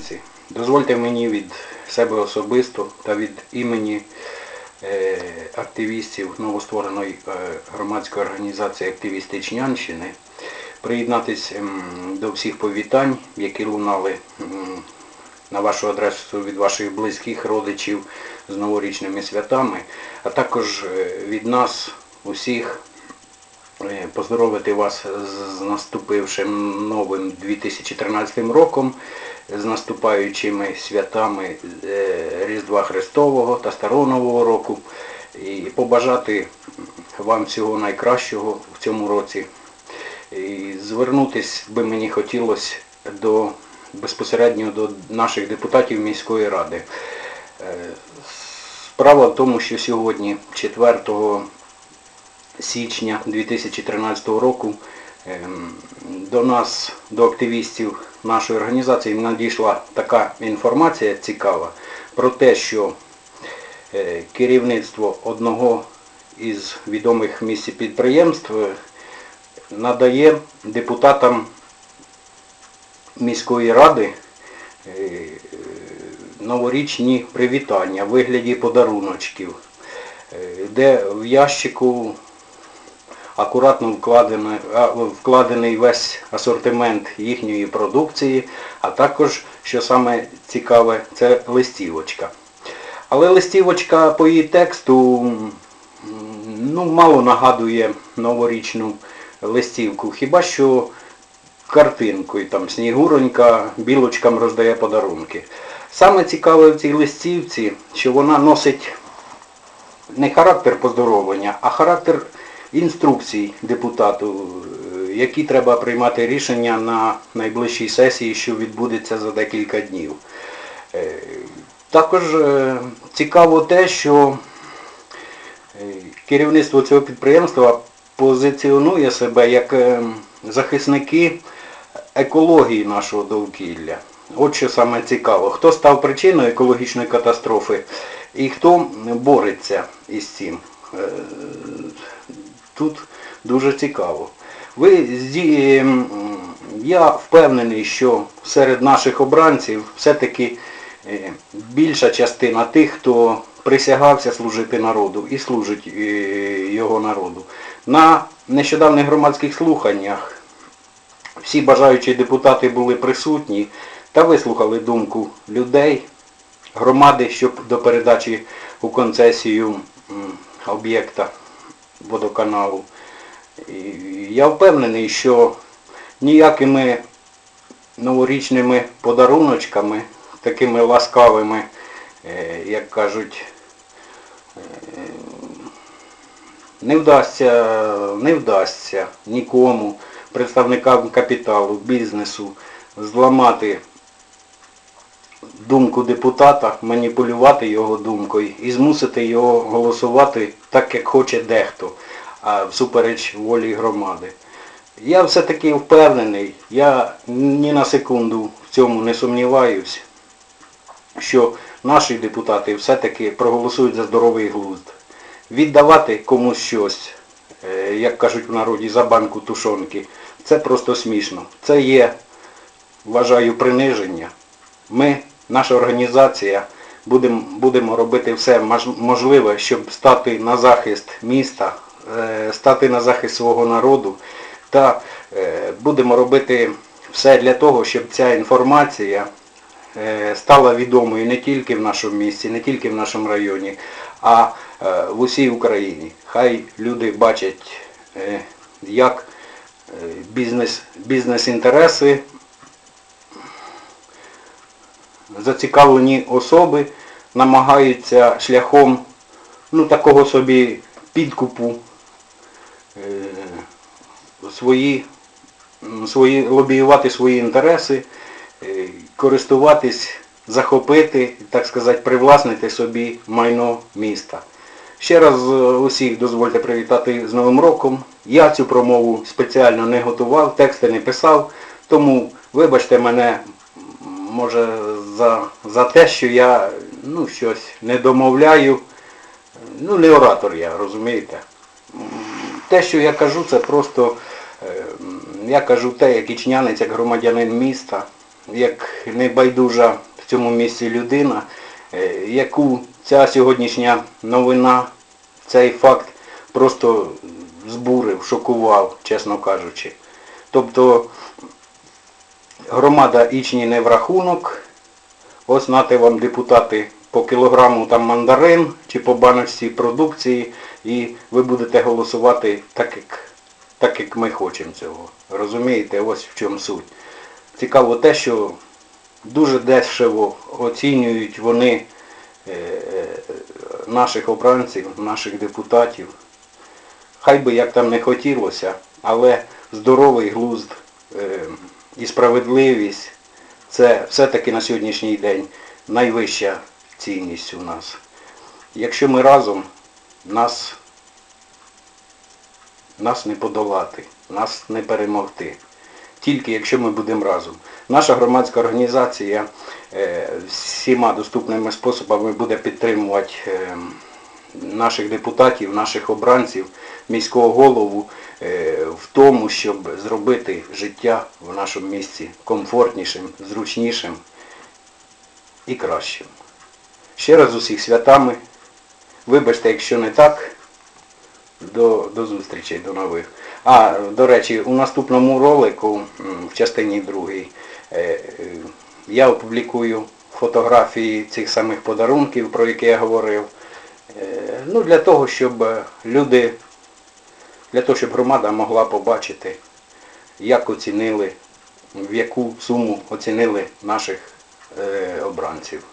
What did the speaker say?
ічнянці. Дозвольте мені від себе особисто та від імені е, активістів новоствореної е, громадської організації Активісти Ічнянщини приєднатися ем, до всіх повітань, які лунали на вашу адресу від ваших близьких родичів з новорічними святами, а також е, від нас усіх поздоровити вас з- наступившим новим 2013 роком, з наступаючими святами е, Різдва Христового та Старого Нового року і побажати вам всього найкращого в цьому році. І звернутись би мені хотілося до безпосередньо до наших депутатів міської ради. Е, Справа в тому, що сьогодні, 4 січня 2013 року, ем, до нас, до активістів нашої організації, надійшла така інформація цікава про те, що е, керівництво одного із відомих в місті підприємств е, надає депутатам міської ради е, новорічні привітання в вигляді подаруночків, де в ящику акуратно вкладено, а, вкладений весь асортимент їхньої продукції, а також, що саме цікаве, це листівочка. Але листівочка по її тексту ну, мало нагадує новорічну листівку. Хіба що картинкою, там Снігуронька білочкам роздає подарунки. Саме цікаве в цій листівці, що вона носить не характер поздоровлення, а характер інструкцій депутату, е, які треба приймати рішення на найближчій сесії, що відбудеться за декілька днів. Е, Також е, цікаво те, що керівництво цього підприємства позиціонує себе як захисники екології нашого довкілля. От що саме цікаво, хто став причиною екологічної катастрофи і хто бореться із цим. Е, Тут дуже цікаво. Ви ем, я впевнений, що серед наших обранців все-таки е, більша частина тих, хто присягався служити народу і служить е, його народу. На нещодавних громадських слуханнях всі бажаючі депутати були присутні та вислухали думку людей, громади, щоб до передачі у концесію об'єкта водоканалу. Я впевнений, що ніякими новорічними подаруночками, такими ласкавими, е, як кажуть, е, не вдасться, не вдасться нікому, представникам капіталу, бізнесу, зламати думку депутата, маніпулювати його думкою і змусити його голосувати так, як хоче дехто, а всупереч волі громади. Я все-таки впевнений, я ні на секунду в цьому не сумніваюсь, що наші депутати все-таки проголосують за здоровий глузд. Віддавати комусь щось, е, як кажуть в народі, за банку тушонки, це просто смішно. Це є, вважаю, приниження. Ми, наша організація, будемо, будемо робити все можливе, щоб стати на захист міста, е, стати на захист свого народу та е, будемо робити все для того, щоб ця інформація е, стала відомою не тільки в нашому місті, не тільки в нашому районі, а в усій Україні. Хай люди бачать, як е, бізнес, бізнес-інтереси зацікавлені особи намагаються шляхом ну, такого собі підкупу е, свої, свої, лобіювати свої інтереси, е, користуватись, захопити, так сказати, привласнити собі майно міста. Ще раз е, усіх дозвольте привітати з Новим роком. Я цю промову спеціально не готував, тексти не писав, тому вибачте мене, може, за, за те, що я ну, щось не домовляю. Ну, не оратор я, розумієте. Те, що я кажу, це просто, е, я кажу те, як ічнянець, як громадянин міста, як небайдужа в цьому місці людина, е, яку ця сьогоднішня новина, цей факт просто збурив, шокував, чесно кажучи. Тобто громада Ічні не в рахунок. Ось нате вам депутати по кілограму там мандарин чи по баночці продукції, і ви будете голосувати так, як, так, як ми хочемо цього. Розумієте, ось в чому суть. Цікаво те, що дуже дешево оцінюють вони е, е, наших обранців, наших депутатів. Хай би як там не хотілося, але здоровий глузд е, і справедливість це все-таки на сьогоднішній день найвища цінність у нас. Якщо ми разом, нас, нас не подолати, нас не перемогти. Тільки якщо ми будемо разом. Наша громадська організація е, всіма доступними способами буде підтримувати е, наших депутатів, наших обранців, міського голову е, в тому, щоб зробити життя в нашому місті комфортнішим, зручнішим і кращим. Ще раз усіх святами. Вибачте, якщо не так, до, до зустрічей, до нових. А, до речі, у наступному ролику, в частині другій, е, е, я опублікую фотографії цих самих подарунків, про які я говорив. Е, Ну, для того, щоб е, люди, для того, щоб громада могла побачити, як оцінили, в яку суму оцінили наших е, обранців.